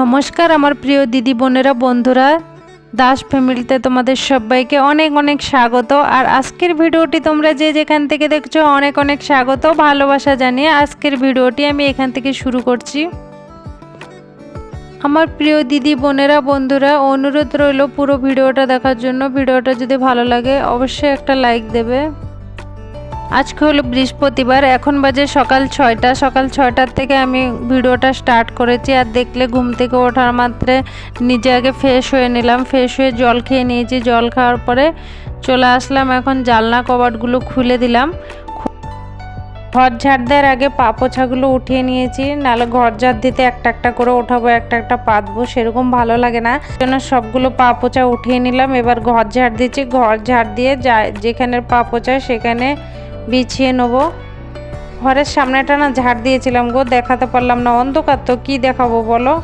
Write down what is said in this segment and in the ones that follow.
নমস্কার আমার প্রিয় দিদি বোনেরা, বন্ধুরা। দাস ফ্যামিলিতে তোমাদের সবাইকে অনেক অনেক স্বাগত। আর আজকের ভিডিওটি তোমরা যে যেখান থেকে দেখছ, অনেক অনেক স্বাগত, ভালোবাসা জানিয়ে আজকের ভিডিওটি আমি এখান থেকে শুরু করছি। আমার প্রিয় দিদি বোনেরা, বন্ধুরা, অনুরোধ রইল পুরো ভিডিওটা দেখার জন্য। ভিডিওটা যদি ভালো লাগে, অবশ্যই একটা লাইক দেবে। আজকে হলো বৃহস্পতিবার, এখন বাজে সকাল ছয়টা। সকাল ছয়টার থেকে আমি ভিডিওটা স্টার্ট করেছি আর দেখলে ঘুম থেকে ওঠার মাত্রে নিজে আগে ফ্রেশ হয়ে নিলাম। ফ্রেশ হয়ে জল খেয়ে নিয়েছি। জল খাওয়ার পরে চলে আসলাম এখন জালনা কবাটগুলো খুলে দিলাম। ঘর ঝাড় দেওয়ার আগে পা পোছাগুলো উঠিয়ে নিয়েছি, নাহলে ঘর ঝাড় দিতে একটা একটা করে ওঠাবো, একটা একটা পাতবো, সেরকম ভালো লাগে না। জন্য সবগুলো পা পোছা উঠিয়ে নিলাম। এবার ঘর ঝাড় দিচ্ছি। ঘর ঝাড় দিয়ে যা যেখানে পা পোছা সেখানে বিছিয়ে নেব। ঘরের সামনেটা না ঝাড় দিয়েছিলাম গো, দেখাতে পারলাম না। অন্ধকার তো, কি দেখাবো বলো?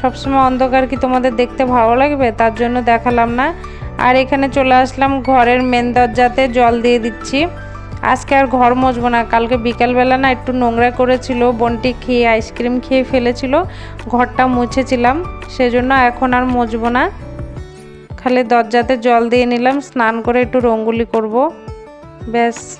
সবসময় অন্ধকার কি তোমাদের দেখতে ভালো লাগবে? তার জন্য দেখালাম না। আর এখানে চলে আসলাম ঘরের মেন দরজাতে, জল দিয়ে দিচ্ছি। আজকে আর ঘর মুছবো না। কালকে বিকালবেলা না একটু নোংরা করেছিল, বনটি খেয়ে, আইসক্রিম খেয়ে ফেলেছিল। ঘরটা মুছেছিলাম, সেজন্য এখন আর মুছবো না। খালি দরজাতে জল দিয়ে নিলাম, স্নান করে একটু রঙ্গুলি করব। ব্যাস।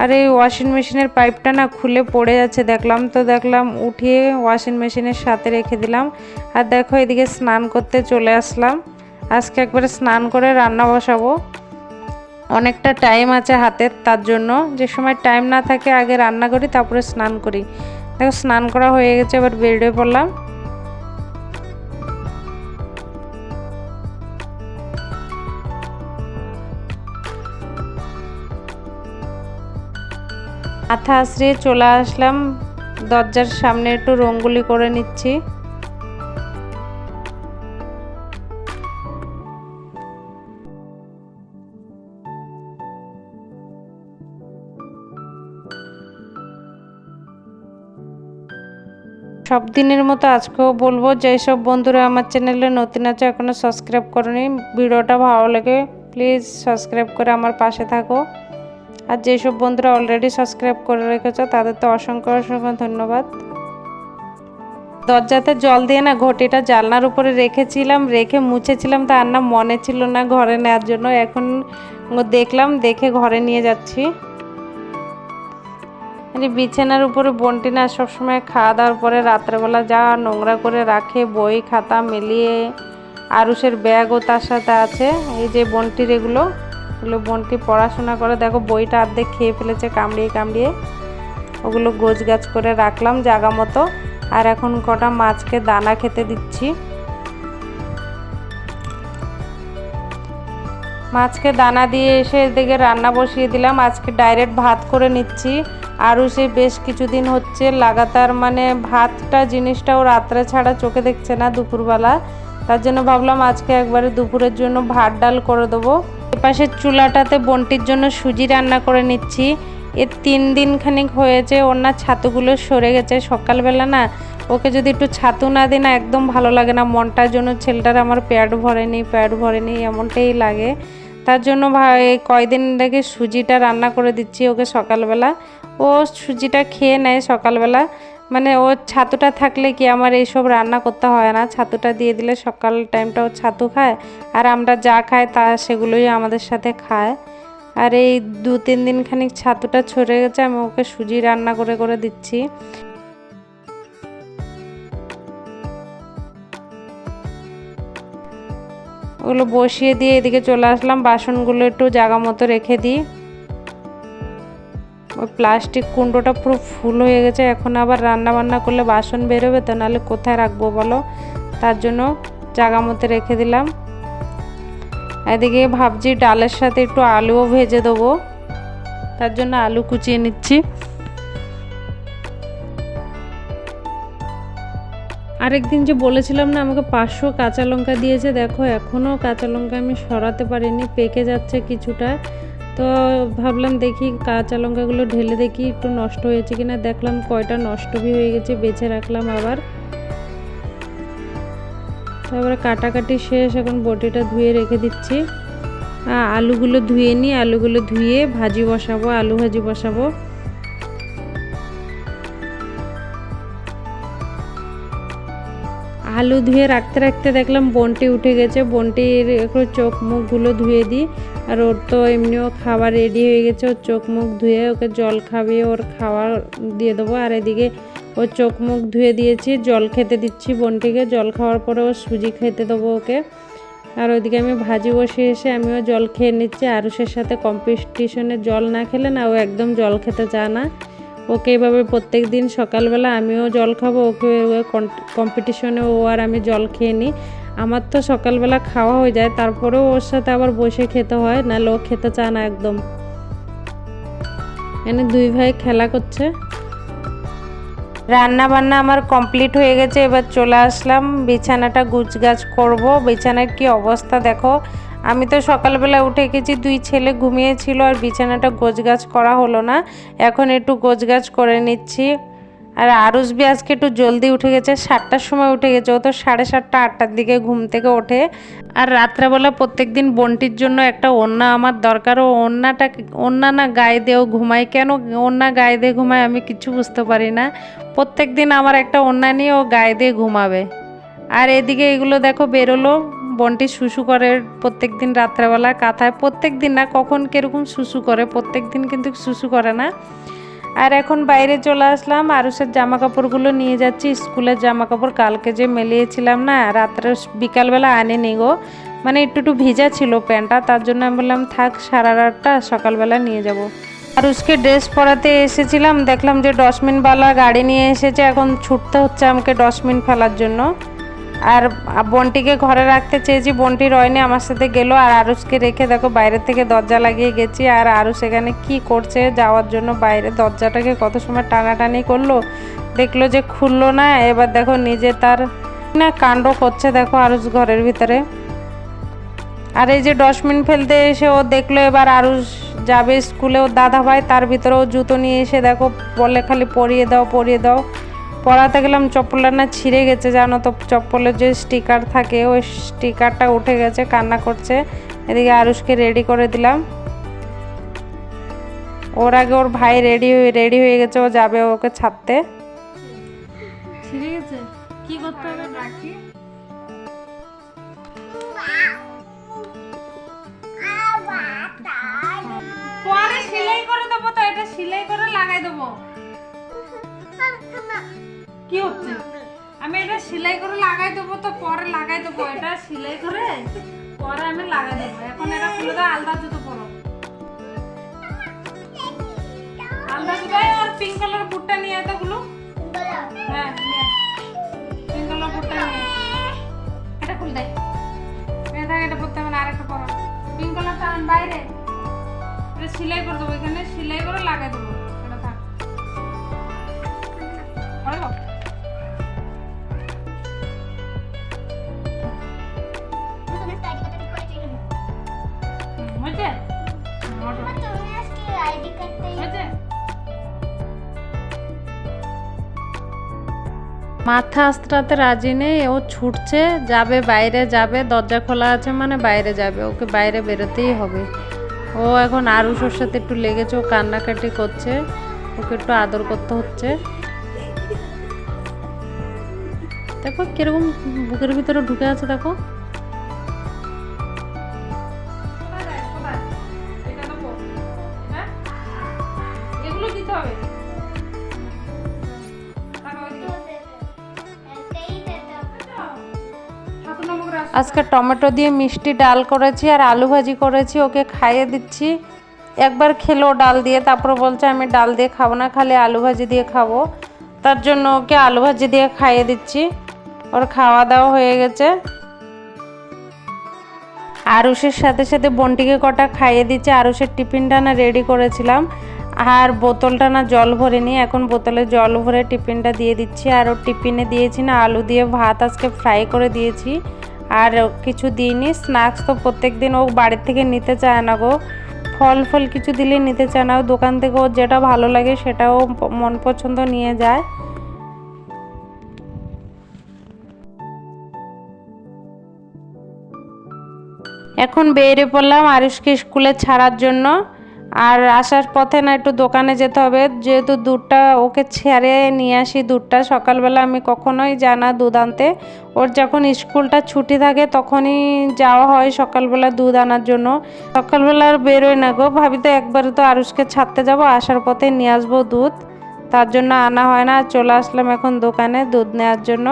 আর এই ওয়াশিং মেশিনের পাইপটা না খুলে পড়ে যাচ্ছে। দেখলাম তো, দেখলাম উঠিয়ে ওয়াশিং মেশিনের সাথে রেখে দিলাম। আর দেখো, এদিকে স্নান করতে চলে আসলাম। আজকে একবারে স্নান করে রান্না বসাবো। অনেকটা টাইম আছে হাতের তার জন্য। যে সময় টাইম না থাকে, আগে রান্না করি, তারপরে স্নান করি। দেখো, স্নান করা হয়ে গেছে, এবার বেরিয়ে পড়লাম। মাথা আশ্রিয়ে চলে আসলাম। দরজার সামনে একটু রঙ্গুলি করে নিচ্ছি। সব দিনের মতো আজকেও বলব যেসব বন্ধুরা আমার চ্যানেলে নতুন আছে এখনও সাবস্ক্রাইব করনি, ভিডিওটা ভালো লাগে প্লিজ সাবস্ক্রাইব করে আমার পাশে থাকো। আর যেসব বন্ধুরা অলরেডি সাবস্ক্রাইব করে রেখেছো তাদের তো অসংখ্য অসংখ্য ধন্যবাদ। দরজাতে জল দিয়ে না ঘটিটা জানলার উপরে রেখেছিলাম, রেখে মুছেছিলাম তা আর না মনে ছিল না ঘরে নেওয়ার জন্য। এখন দেখলাম, দেখে ঘরে নিয়ে যাচ্ছি। বিছানার উপরে বন্টি না সবসময় খাওয়া দাওয়ার পরে রাত্রেবেলা যা নোংরা করে রাখে, বই, খাতা মিলিয়ে আরুষের ব্যাগও তার সাথে আছে। এই যে বন্টির এগুলো এগুলো বোনটি পড়াশোনা করে, দেখো বইটা অর্ধেক খেয়ে ফেলেছে, কামড়িয়ে কামড়িয়ে। ওগুলো গোছ গাছ করে রাখলাম জাগা মতো। আর এখন কটা মাছকে দানা খেতে দিচ্ছি। মাছকে দানা দিয়ে এসে এদিকে রান্না বসিয়ে দিলাম। আজকে ডাইরেক্ট ভাত করে নিচ্ছি। আরও সে বেশ কিছুদিন হচ্ছে লাগাতার মানে ভাতটা জিনিসটাও রাত্রে ছাড়া চোখে দেখছে না দুপুরবেলা। তার জন্য ভাবলাম আজকে একবারে দুপুরের জন্য ভাত ডাল করে দেবো। এপাশে চুলাটাতে বন্টির জন্য সুজি রান্না করে নিচ্ছি। এর তিন দিন খানিক হয়েছে, ওর না ছাতুগুলো সরে গেছে। সকালবেলা না ওকে যদি একটু ছাতু না দিই না একদম ভালো লাগে না। মনটার জন্য ছেলেটার আমার প্যাড ভরেনি প্যাড ভরেনি, এমনটাই লাগে। তার জন্য ভাই, কয়দিন থেকে সুজিটা রান্না করে দিচ্ছি ওকে সকালবেলা। ও সুজিটা খেয়ে নেয় সকালবেলা। মানে ওর ছাতুটা থাকলে কি আমার এইসব রান্না করতে হয় না? ছাতুটা দিয়ে দিলে সকাল টাইমটা ও ছাতু খায়, আর আমরা যা খাই তা সেগুলোই আমাদের সাথে খায়। আর এই দু তিন দিন খানিক ছাতুটা ছড়ে গেছে, আমি ওকে সুজি রান্না করে করে দিচ্ছি। ওগুলো বসিয়ে দিয়ে এদিকে চলে আসলাম, বাসনগুলো একটু জায়গা মতো রেখে দিই। ওই প্লাস্টিক কুণ্ডোটা পুরো ফুল হয়ে গেছে। এখন আবার রান্না বান্না করলে বাসন বেরোবে তো, নাহলে কোথায় রাখব বলো? তার জন্য জায়গা মতো রেখে দিলাম। এদিকে ভাবছি ডালের সাথে একটু আলুও ভেজে দেবো। তার জন্য আলু কুচিয়ে নিচ্ছি। আরেকদিন যে বলেছিলাম না, আমাকে পাঁচশো কাঁচা লঙ্কা দিয়েছে, দেখো এখনও কাঁচা লঙ্কা আমি সরাতে পারিনি, পেকে যাচ্ছে কিছুটা। তো ভাবলাম দেখি কাঁচা লঙ্কাগুলো ঢেলে দেখি একটু নষ্ট হয়েছে কিনা। দেখলাম কয়টা নষ্ট বি হয়ে গেছে, বেছে রাখলাম আবার। তারপরে কাটাকাটি শেষ, এখন বটিটা ধুয়ে রেখে দিচ্ছি। আলুগুলো ধুয়ে নিই আলুগুলো ধুয়ে ভাজি বসাবো, আলু ভাজি বসাবো। আলু ধুয়ে রাখতে রাখতে দেখলাম বন্টি উঠে গেছে। বন্টির একটু চোখ মুখগুলো ধুয়ে দিই। আর ওর তো এমনিও খাবার রেডি হয়ে গেছে। ওর চোখ মুখ ধুয়ে ওকে জল খাবিয়ে ওর খাবার দিয়ে দেবো। আর এদিকে ওর চোখ মুখ ধুয়ে দিয়েছি, জল খেতে দিচ্ছি বন্টিকে। জল খাওয়ার পরে ও সুজি খেতে দেবো ওকে। আর ওইদিকে আমি ভাজি বসে এসে আমিও জল খেয়ে নিচ্ছি। আরুষের সাথে কম্পিটিশনে জল না খেলে না ও একদম জল খেতে চায় না। ওকে এভাবে প্রত্যেক দিন সকালবেলা আমিও জল খাব, ওকে কম্পিটিশনে ও আর আমি জল খেয়ে নিই। আমার তো সকালবেলা খাওয়া হয়ে যায়, তারপরেও ওর সাথে আবার বসে খেতে হয়, নাহলে ও খেতে চায় না একদম। এনে দুই ভাই খেলা করছে। রান্না বান্না আমার কমপ্লিট হয়ে গেছে, এবার চলে আসলাম, বিছানাটা গুছগাছ করব। বিছানার কি অবস্থা দেখো আমি তো সকালবেলা উঠে গেছি, দুই ছেলে ঘুমিয়েছিল আর বিছানাটা গোছগাছ করা হলো না। এখন একটু গোছগাছ করে নিচ্ছি। আর আরুষ বি আজকে একটু জলদি উঠে গেছে, সাতটার সময় উঠে গেছে। ও তো সাড়ে সাতটা, আটটার দিকে ঘুম থেকে ওঠে। আর রাত্রেবেলা প্রত্যেক দিন বন্টির জন্য একটা ওন্না আমার দরকার। ও ওন্নাটা ওন্না না গায়ে দিয়েও ঘুমায়। কেন ওন্না গায়ে দিয়ে ঘুমায় আমি কিছু বুঝতে পারি না। প্রত্যেক দিন আমার একটা ওন্না নিয়ে ও গায়ে দিয়ে ঘুমাবে। আর এদিকে এগুলো দেখো বেরোলো। বন্টি শুশু করে প্রত্যেক দিন রাত্রেবেলা কাঁথায়। প্রত্যেক দিন না, কখন কীরকম শুশু করে প্রত্যেক দিন কিন্তু শুশু করে না। আর এখন বাইরে চলে আসলাম, আরুষের জামা কাপড়গুলো নিয়ে যাচ্ছি। স্কুলের জামা কাপড় কালকে যে মেলিয়েছিলাম না, রাত্রে বিকালবেলা আনিনি গো। মানে একটু একটু ভিজা ছিল প্যান্টটা, তার জন্য আমি বললাম, থাক সারা রাতটা সকালবেলা নিয়ে যাব। আর উসকে ড্রেস পরাতে এসেছিলাম, দেখলাম যে ডস্টবিনওয়ালা গাড়ি নিয়ে এসেছে, এখন ছুটতে হচ্ছে আমাকে ডস্টবিন ফেলার জন্য। আর বন্টিকে ঘরে রাখতে চেয়েছি। বন্টি রয়নি আমার সাথে গেলো আর আরুষকে রেখে দেখো বাইরে থেকে দরজা লাগিয়ে গেছি আর আরুষ এখানে কি করছে যাওয়ার জন্য বাইরে দরজাটাকে কত সময় টানাটানি করল, দেখল যে খুললো না। এবার দেখো নিজে তার না কাণ্ড করছে দেখো আরুষ ঘরের ভিতরে। আর এই যে ডস্টবিন ফেলতে এসে ও দেখল এবার আরুষ যাবে স্কুলে। ও দাদা ভাই তার ভিতরে ও জুতো নিয়ে এসে দেখো বলে খালি পরিয়ে দাও পরিয়ে দাও। পড়াতে গেলাম, চপ্পলটা না ছিঁড়ে গেছে, জানো তো, চপ্পলের যে স্টিকার থাকে, ওই স্টিকারটা উঠে গেছে, কান্না করছে। এদিকে আরুষকে রেডি করে দিলাম। ওর আগে ওর ভাই রেডি হয়ে রেডি হয়ে গেছে, ও যাবে ওকে ছাড়তে। সেলাই করে লাগাই দেবো। কি হচ্ছে? আমি এটা সেলাই করে লাগাই দেবো তো, পরে লাগাই দেবো। এটা সেলাই করে, পরে আমি লাগাই দেবো। এখন এটা খুলে দাও, আলদা জুতো পরো। আলদা জুতো আর পিঙ্ক কালার বুটটা নিয়ে আয়গুলো। হ্যাঁ পিঙ্ক কালার বুটটা নিয়ে এটা খুলে দেয় এটা এটা পরতে হবে না, আরেকটা পরো। পিঙ্ক কালারটা আন বাইরে। এটা সেলাই করে দেবো এখানে, সেলাই করে লাগাই দেবো। হয়েছে মাথা আস্ত্রাতে রাজি নেই, ও ছুটছে, যাবে, বাইরে যাবে, দরজা খোলা আছে মানে বাইরে যাবে, ওকে বাইরে বেরোতেই হবে। ও এখন আরুষ ওর সাথে একটু লেগেছে, ও কান্নাকাটি করছে, ওকে একটু আদর করতে হচ্ছে। দেখো কীরকম বুকের ভিতরে ঢুকে আছে, দেখো। আজকে টমেটো দিয়ে মিষ্টি ডাল করেছি আর আলু ভাজি করেছি, ওকে খাইয়ে দিচ্ছি। একবার খেলো ডাল দিয়ে, তারপর বলছে আমি ডাল দিয়ে খাব না, খালি আলু ভাজি দিয়ে খাব। তার জন্য ওকে আলু ভাজি দিয়ে খাইয়ে দিচ্ছি। ওর খাওয়া দাওয়া হয়ে গেছে। আরুষের সাথে সাথে বন্টিকে কটা খাইয়ে দিচ্ছে। আরুষের টিফিনটা না রেডি করেছিলাম। আর বোতলটা না জল ভরে নিই এখন বোতলে জল ভরে টিফিনটা দিয়ে দিচ্ছি। আর ওর টিফিনে দিয়েছি না আলু দিয়ে ভাত আজকে ফ্রাই করে দিয়েছি। আর কিছু দিইনি। স্ন্যাক্স তো প্রত্যেক দিন ও বাড়ির থেকে নিতে চায় না গো। ফল ফল কিছু দিলে নিতে চায় না। দোকান থেকে ওর যেটা ভালো লাগে সেটাও মন পছন্দ নিয়ে যায়। এখন বেরিয়ে পড়লাম আরুষকে স্কুলে ছাড়ার জন্য। আর আসার পথে না একটু দোকানে যেতে হবে। যেহেতু দুধটা ওকে ছেড়ে নিয়ে আসি দুধটা, সকালবেলা আমি কখনোই জানা দুধ আনতে। ওর যখন স্কুলটা ছুটি থাকে তখনই যাওয়া হয় সকালবেলা দুধ আনার জন্য। সকালবেলা আর বেরোয় না গো। ভাবি তো একবার তো আরুষকে ছাড়তে যাব, আসার পথে নিয়ে আসব দুধ। তার জন্য আনা হয় না, চলে আসলাম এখন দোকানে দুধ নেওয়ার জন্য।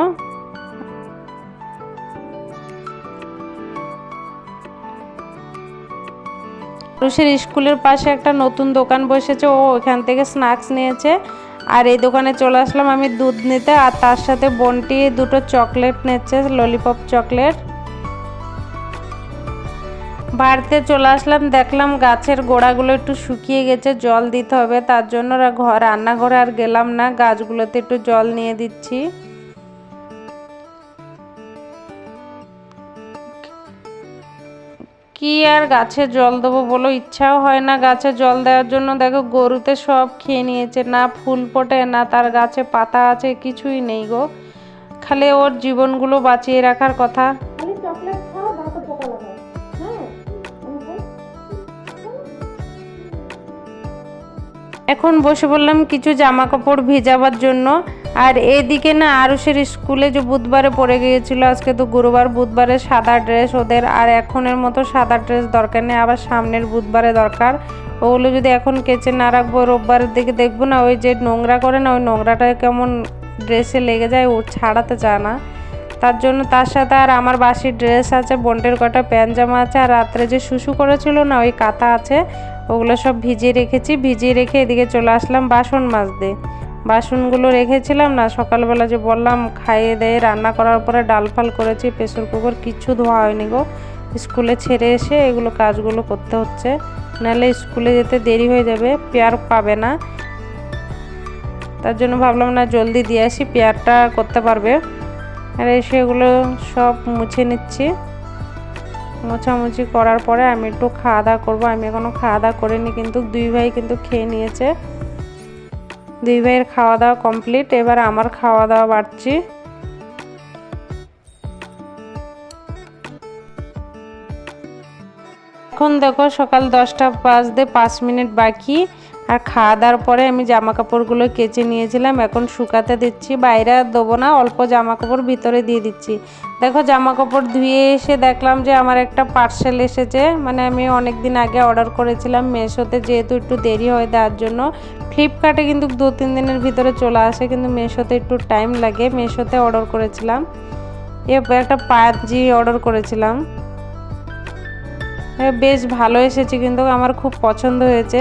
আরুষের স্কুলের পাশে একটা নতুন দোকান বসেছে, ও ওখান থেকে স্ন্যাক্স নিয়েছে। আর এই দোকানে চলে আসলাম আমি দুধ নিতে, আর তার সাথে বন্টি দুটো চকলেট নিচ্ছে ললিপপ চকলেট বাড়িতে চলে আসলাম, দেখলাম গাছের গোড়াগুলো একটু শুকিয়ে গেছে, জল দিতে হবে, তার জন্য ঘর রান্নাঘরে আর গেলাম না, গাছগুলোতে একটু জল নিয়ে দিচ্ছি। কি আর গাছে জল দেবো বলো? ইচ্ছাও হয় না গাছে জল দেওয়ার জন্য। দেখো, গরুতে সব খেয়ে নিয়েছে। না ফুল ফোটে, না তার গাছে পাতা আছে, কিছুই নেই গো। খালি ওর জীবনগুলো বাঁচিয়ে রাখার কথা। এখন বসে বললাম কিছু জামা কাপড় ভিজাবার জন্য। আর এদিকে না আরুষের স্কুলে যে বুধবারে পড়ে গিয়েছিল, আজকে তো গুরুবার, বুধবারে সাদা ড্রেস ওদের। আর এখনের মতো সাদা ড্রেস দরকার নেই, আবার সামনের বুধবারে দরকার। ওগুলো যদি এখন কেচে না রাখব, রোববারের দিকে দেখব না, ওই যে নোংরা করে না, ওই নোংরাটা কেমন ড্রেসে লেগে যায়, ও ছাড়াতে চায় না। তার জন্য তার সাথে আর আমার বাসির ড্রেস আছে, বন্টের কটা প্যান্ট জামা আছে, আর রাত্রে যে শুশু করেছিল না, ওই কাঁথা আছে, ওগুলো সব ভিজিয়ে রেখেছি, ভিজিয়ে রেখে এদিকে চলে আসলাম বাসন মাজতে। বাসনগুলো রেখেছিলাম না, সকালবেলা যে বললাম খাইয়ে দিয়ে রান্না করার পরে ডাল ফাল করেছি প্রেশার কুকার কিচ্ছু ধোয়া হয়নি গো। স্কুলে ছেড়ে এসে এগুলো কাজগুলো করতে হচ্ছে, নাহলে স্কুলে যেতে দেরি হয়ে যাবে, পেয়ার পাবে না। তার জন্য ভাবলাম না জলদি দিয়ে আসি, পেয়ারটা করতে পারবে। আর এসে এগুলো সব মুছে নিচ্ছি। মোছামুছি করার পরে আমি একটু খাওয়া দাওয়া করব। আমি এখনও খাওয়া দাওয়া করিনি, কিন্তু দুই ভাই কিন্তু খেয়ে নিয়েছে। দুই ভাইয়ের খাওয়া দাওয়া কমপ্লিট। এবার আমার খাওয়া দাওয়া বাড়ছি। এখন দেখো সকাল দশটা বাজতে পাঁচ মিনিট বাকি। আর খাওয়া দাওয়ার পরে আমি জামা কাপড়গুলো কেচে নিয়েছিলাম। এখন শুকাতে দিচ্ছি, বাইরে আর দেবো না, অল্প জামা কাপড় ভিতরে দিয়ে দিচ্ছি। দেখো জামা কাপড় ধুয়ে এসে দেখলাম যে আমার একটা পার্সেল এসেছে। মানে আমি অনেক দিন আগে অর্ডার করেছিলাম মেশোতে, যেহেতু একটু দেরি হয় দেওয়ার জন্য। ফ্লিপকার্টে কিন্তু দু, তিন দিনের ভিতরে চলে আসে, কিন্তু মেশোতে একটু টাইম লাগে। মেশোতে অর্ডার করেছিলাম। এ একটা পাঁচজি অর্ডার করেছিলাম। বেশ ভালো এসেছে, কিন্তু আমার খুব পছন্দ হয়েছে।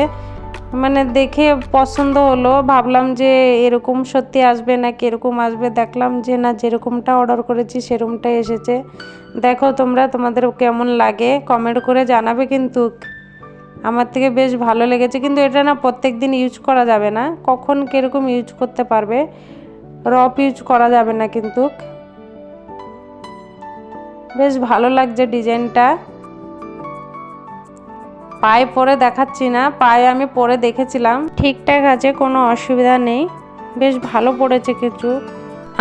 মানে দেখে পছন্দ হলো, ভাবলাম যে এরকম সত্যি আসবে না এরকম আসবে, দেখলাম যে না, যেরকমটা অর্ডার করেছি সেরকমটা এসেছে। দেখো তোমরা, তোমাদের কেমন লাগে? কমেন্ট করে জানাবে কিন্তু। আমার থেকে বেশ ভালো লেগেছে, কিন্তু এটা না প্রত্যেক দিন ইউজ করা যাবে না। কখন কীরকম ইউজ করতে পারবে? রপ ইউজ করা যাবে না কিন্তু। বেশ ভালো লাগছে ডিজাইনটা পায়ে পরে দেখাচ্ছি না, পায়ে আমি পরে দেখেছিলাম। ঠিকঠাক আছে, কোনো অসুবিধা নেই। বেশ ভালো পড়েছে কিছু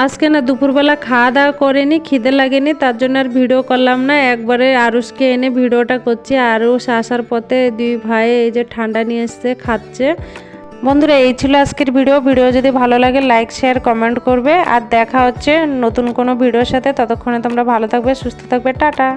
আজকে না দুপুরবেলা খাওয়া দাওয়া করিনি, খিদে লাগেনি, তার জন্য আর ভিডিও করলাম না। একবারে আরুষকে এনে ভিডিওটা করছি। আরুষ আসার পথে দুই ভাই এই যে ঠান্ডা নিয়ে এসছে, খাচ্ছে। বন্ধুরা, এই ছিল আজকের ভিডিও। ভিডিও যদি ভালো লাগে লাইক শেয়ার কমেন্ট করবে। আর দেখা হচ্ছে নতুন কোনো ভিডিওর সাথে। ততক্ষণে তোমরা ভালো থাকবে, সুস্থ থাকবে। টাটা।